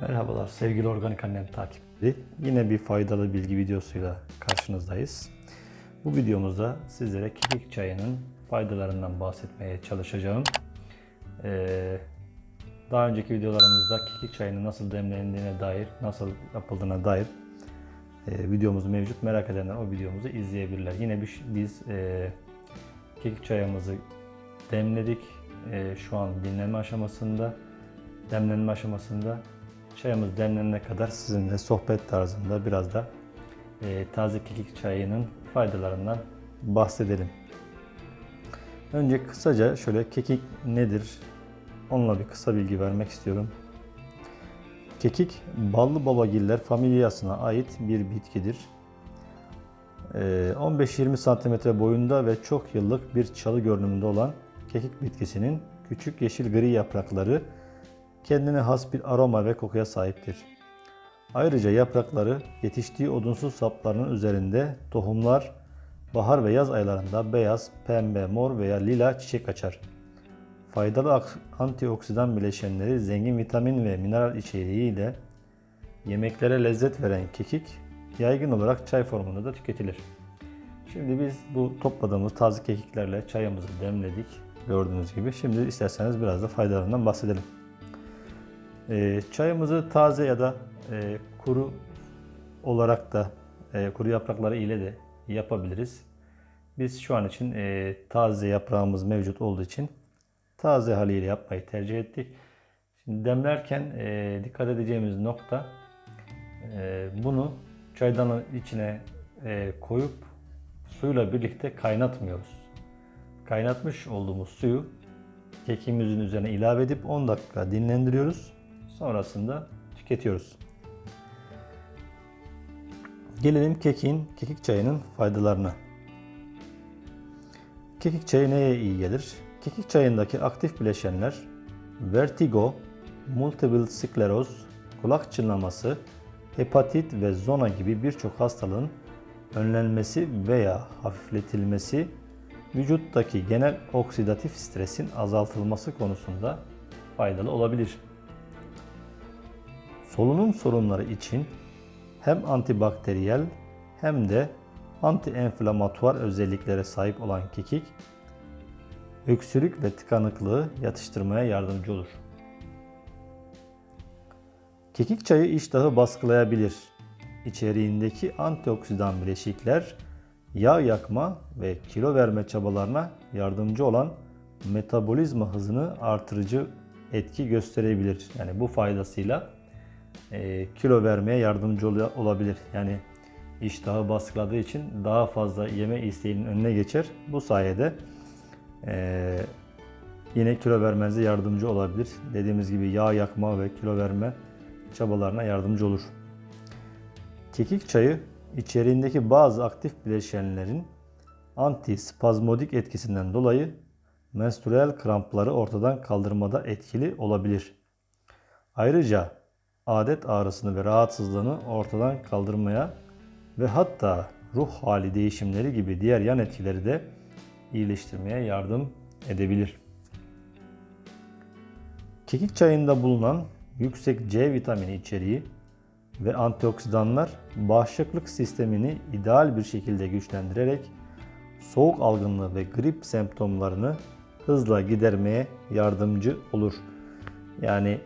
Merhabalar sevgili Organik Annem takipçileri. Yine bir faydalı bilgi videosuyla karşınızdayız. Bu videomuzda sizlere kekik çayının faydalarından bahsetmeye çalışacağım. Ee, daha önceki videolarımızda kekik çayının nasıl demlendiğine dair, nasıl yapıldığına dair e, videomuz mevcut. Merak edenler o videomuzu izleyebilirler. Yine biz, biz e, kekik çayımızı demledik. E, şu an dinlenme aşamasında. Demlenme aşamasında çayımız demlenene kadar sizinle sohbet tarzında biraz da e, taze kekik çayının faydalarından bahsedelim. Önce kısaca şöyle kekik nedir? Onunla bir kısa bilgi vermek istiyorum. Kekik ballı babagiller familyasına ait bir bitkidir. Ee, 15-20 cm boyunda ve çok yıllık bir çalı görünümünde olan kekik bitkisinin küçük yeşil gri yaprakları kendine has bir aroma ve kokuya sahiptir. Ayrıca yaprakları yetiştiği odunsuz saplarının üzerinde tohumlar bahar ve yaz aylarında beyaz, pembe, mor veya lila çiçek açar. Faydalı antioksidan bileşenleri zengin vitamin ve mineral içeriğiyle yemeklere lezzet veren kekik yaygın olarak çay formunda da tüketilir. Şimdi biz bu topladığımız taze kekiklerle çayımızı demledik gördüğünüz gibi. Şimdi isterseniz biraz da faydalarından bahsedelim. Ee, çayımızı taze ya da e, kuru olarak da e, kuru yaprakları ile de yapabiliriz. Biz şu an için e, taze yaprağımız mevcut olduğu için taze haliyle yapmayı tercih ettik. Şimdi demlerken dikkat edeceğimiz nokta bunu çaydanın içine koyup suyla birlikte kaynatmıyoruz. Kaynatmış olduğumuz suyu kekiğimizin üzerine ilave edip 10 dakika dinlendiriyoruz. Sonrasında tüketiyoruz. Gelelim kekin, kekik çayının faydalarına. Kekik çayı neye iyi gelir? Kekik çayındaki aktif bileşenler vertigo, multiple skleroz, kulak çınlaması, hepatit ve zona gibi birçok hastalığın önlenmesi veya hafifletilmesi, vücuttaki genel oksidatif stresin azaltılması konusunda faydalı olabilir. Solunum sorunları için hem antibakteriyel hem de anti-enflamatuar özelliklere sahip olan kekik, öksürük ve tıkanıklığı yatıştırmaya yardımcı olur. Kekik çayı iştahı baskılayabilir. İçeriğindeki antioksidan bileşikler yağ yakma ve kilo verme çabalarına yardımcı olan metabolizma hızını artırıcı etki gösterebilir. Yani bu faydasıyla e, kilo vermeye yardımcı ol- olabilir. Yani iştahı baskıladığı için daha fazla yeme isteğinin önüne geçer. Bu sayede e, yine kilo vermenize yardımcı olabilir. Dediğimiz gibi yağ yakma ve kilo verme çabalarına yardımcı olur. Kekik çayı içeriğindeki bazı aktif bileşenlerin antispazmodik etkisinden dolayı menstrüel krampları ortadan kaldırmada etkili olabilir. Ayrıca adet ağrısını ve rahatsızlığını ortadan kaldırmaya ve hatta ruh hali değişimleri gibi diğer yan etkileri de iyileştirmeye yardım edebilir. Kekik çayında bulunan yüksek C vitamini içeriği ve antioksidanlar bağışıklık sistemini ideal bir şekilde güçlendirerek soğuk algınlığı ve grip semptomlarını hızla gidermeye yardımcı olur. Yani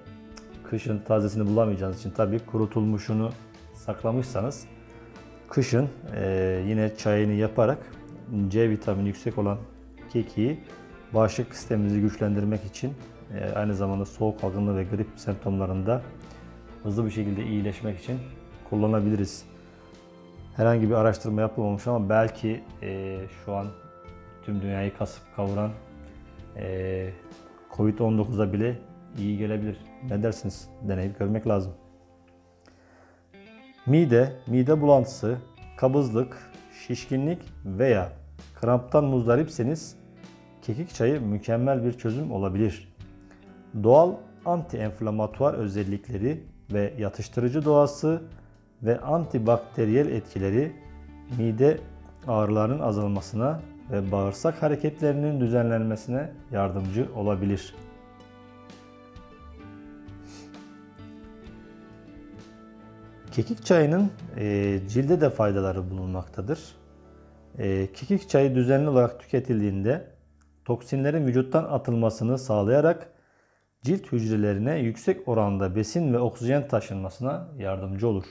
kışın tazesini bulamayacağınız için tabii kurutulmuşunu saklamışsanız kışın eee, yine çayını yaparak C vitamini yüksek olan kekiği bağışıklık sistemimizi güçlendirmek için eee, aynı zamanda soğuk algınlığı ve grip semptomlarında hızlı bir şekilde iyileşmek için kullanabiliriz. Herhangi bir araştırma yapılmamış ama belki eee, şu an tüm dünyayı kasıp kavuran eee Covid-19'a bile iyi gelebilir. Ne dersiniz? Deneyip görmek lazım. Mide, mide bulantısı, kabızlık, şişkinlik veya kramptan muzdaripseniz kekik çayı mükemmel bir çözüm olabilir. Doğal anti-enflamatuar özellikleri ve yatıştırıcı doğası ve antibakteriyel etkileri mide ağrılarının azalmasına ve bağırsak hareketlerinin düzenlenmesine yardımcı olabilir. Kekik çayının e, cilde de faydaları bulunmaktadır. E, kekik çayı düzenli olarak tüketildiğinde toksinlerin vücuttan atılmasını sağlayarak cilt hücrelerine yüksek oranda besin ve oksijen taşınmasına yardımcı olur.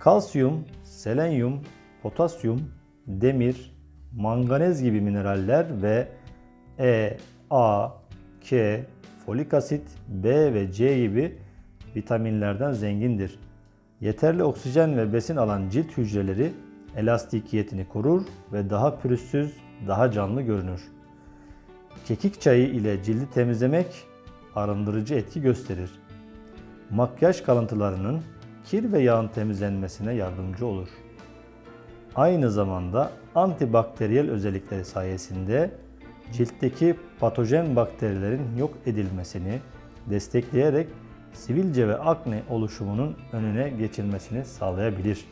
Kalsiyum, selenyum, potasyum, demir, manganez gibi mineraller ve E, A, K, folik asit, B ve C gibi vitaminlerden zengindir. Yeterli oksijen ve besin alan cilt hücreleri elastikiyetini korur ve daha pürüzsüz, daha canlı görünür. Kekik çayı ile cildi temizlemek arındırıcı etki gösterir. Makyaj kalıntılarının kir ve yağın temizlenmesine yardımcı olur. Aynı zamanda antibakteriyel özellikleri sayesinde ciltteki patojen bakterilerin yok edilmesini destekleyerek sivilce ve akne oluşumunun önüne geçilmesini sağlayabilir.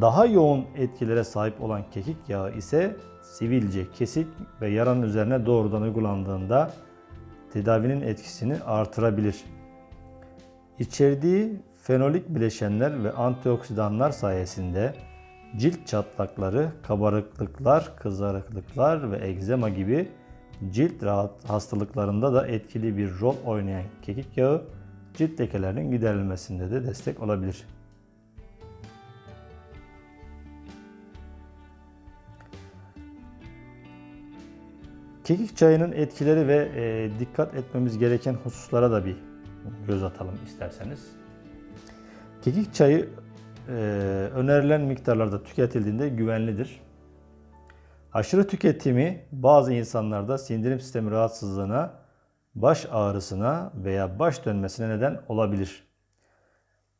Daha yoğun etkilere sahip olan kekik yağı ise sivilce, kesik ve yaranın üzerine doğrudan uygulandığında tedavinin etkisini artırabilir. İçerdiği fenolik bileşenler ve antioksidanlar sayesinde cilt çatlakları, kabarıklıklar, kızarıklıklar ve egzema gibi cilt rahat hastalıklarında da etkili bir rol oynayan kekik yağı cilt lekelerinin giderilmesinde de destek olabilir. Kekik çayının etkileri ve e, dikkat etmemiz gereken hususlara da bir göz atalım isterseniz. Kekik çayı e, önerilen miktarlarda tüketildiğinde güvenlidir. Aşırı tüketimi bazı insanlarda sindirim sistemi rahatsızlığına, baş ağrısına veya baş dönmesine neden olabilir.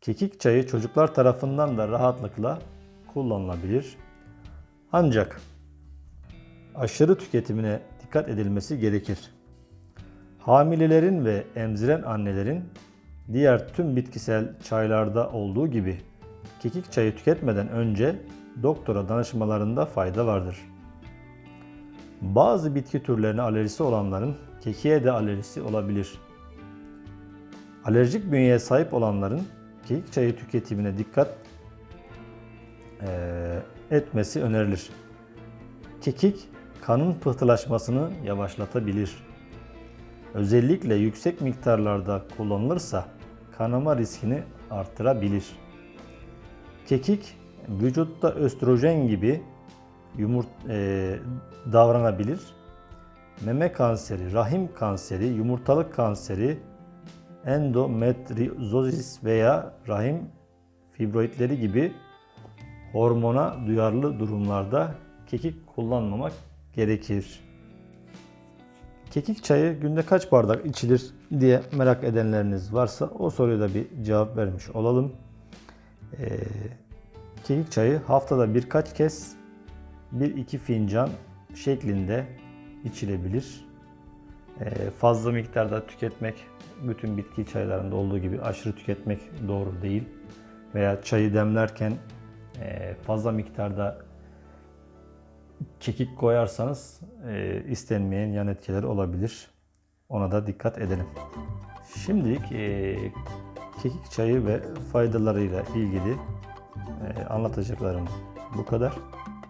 Kekik çayı çocuklar tarafından da rahatlıkla kullanılabilir. Ancak aşırı tüketimine dikkat edilmesi gerekir. Hamilelerin ve emziren annelerin diğer tüm bitkisel çaylarda olduğu gibi kekik çayı tüketmeden önce doktora danışmalarında fayda vardır. Bazı bitki türlerine alerjisi olanların kekiğe de alerjisi olabilir. Alerjik bünyeye sahip olanların kekik çayı tüketimine dikkat etmesi önerilir. Kekik kanın pıhtılaşmasını yavaşlatabilir. Özellikle yüksek miktarlarda kullanılırsa kanama riskini artırabilir. Kekik vücutta östrojen gibi yumurt e, davranabilir. Meme kanseri, rahim kanseri, yumurtalık kanseri, endometriozis veya rahim fibroidleri gibi hormona duyarlı durumlarda kekik kullanmamak gerekir. Kekik çayı günde kaç bardak içilir diye merak edenleriniz varsa o soruya da bir cevap vermiş olalım. Ee, kekik çayı haftada birkaç kez 1-2 fincan şeklinde içilebilir. Ee, fazla miktarda tüketmek bütün bitki çaylarında olduğu gibi aşırı tüketmek doğru değil. Veya çayı demlerken e, fazla miktarda kekik koyarsanız e, istenmeyen yan etkileri olabilir. Ona da dikkat edelim. Şimdilik e, kekik çayı ve faydalarıyla ilgili anlatacaklarım bu kadar.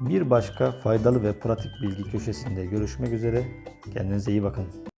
Bir başka faydalı ve pratik bilgi köşesinde görüşmek üzere. Kendinize iyi bakın.